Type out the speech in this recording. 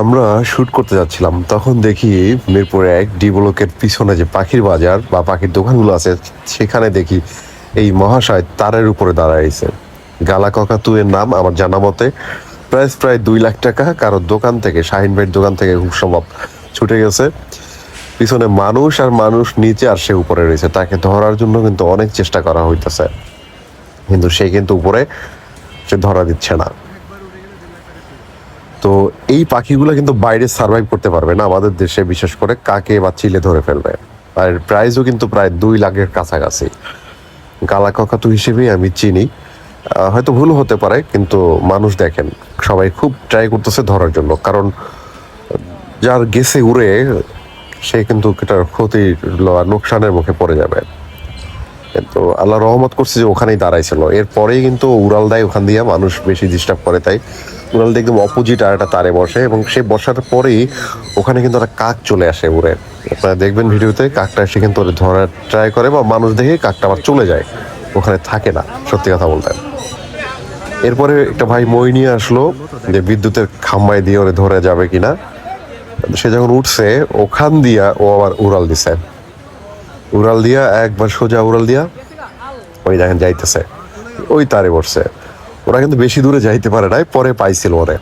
আমরা শুট করতে যাচ্ছিলাম, তখন দেখি মিরপুরে এক ডি ব্লকের পিছনে যে পাখির বাজার বা পাখির দোকানগুলো আছে, সেখানে দেখি এই মহাশয় তারের উপরে দাঁড়াইছে গালা ককাতুয়ের নাম আমার জানা মতে, প্রাইস প্রায় দুই লাখ টাকা কারোর দোকান থেকে, শাহিন ভাইয়ের দোকান থেকে খুব সম্ভব ছুটে গেছে। পিছনে মানুষ আর মানুষ নিচে আর সে উপরে রয়েছে। তাকে ধরার জন্য কিন্তু অনেক চেষ্টা করা হইতেছে। কিন্তু সে কিন্তু উপরে সে ধরা দিচ্ছে না। তো এই পাখিগুলো কিন্তু বাইরে সার্ভাইভ করতে পারবে না আমাদের দেশে, বিশেষ করে কাকে বা চিলে ধরে ফেলবে। আর প্রাইসও কিন্তু প্রায় দুই লাখের কাছাকাছি। গালা কাকাতু হিসেবেই আমি চিনি। হয়তো ভুল হতে পারে, কিন্তু মানুষ দেখেন, সবাই খুব ট্রাই করতেছে ধরার জন্য। কারণ যার গেছে উড়ে, সে কিন্তু এটার ক্ষতি বা নোকসানের মুখে পড়ে যাবে। কিন্তু আল্লাহ রহমত করছে যে ওখানেই দাঁড়াইছিল। এরপরেই কিন্তু উড়াল দেয় ওখান দিয়ে মানুষ বেশি ডিস্টার্ব করে, তাই উড়াল একদম অপোজিট আর একটা তারে বসে এবং সে বসার পরেই ওখানে কিন্তু একটা কাক চলে আসে উড়ে। আপনারা দেখবেন ভিডিওতে কাকটা এসে কিন্তু ধরার ট্রাই করে বা মানুষ দেখে কাকটা আবার চলে যায়। ওখানে থাকে না, সত্যি কথা বলতে। এরপরে একটা ভাই মই নিয়ে আসলো যে বিদ্যুতের খাম্বায় দিয়ে ওরে ধরে যাবে কিনা। সে যখন উঠছে, ওখান দিয়া ও আবার উড়াল দিছে। উড়াল দিয়া, একবার সোজা উড়াল দিয়া, ওই দেখেন যাইতেছে। ওই তারে বসছে। ওরা কিন্তু বেশি দূরে যাইতে পারে নাই পরে পাইছিল ওরে।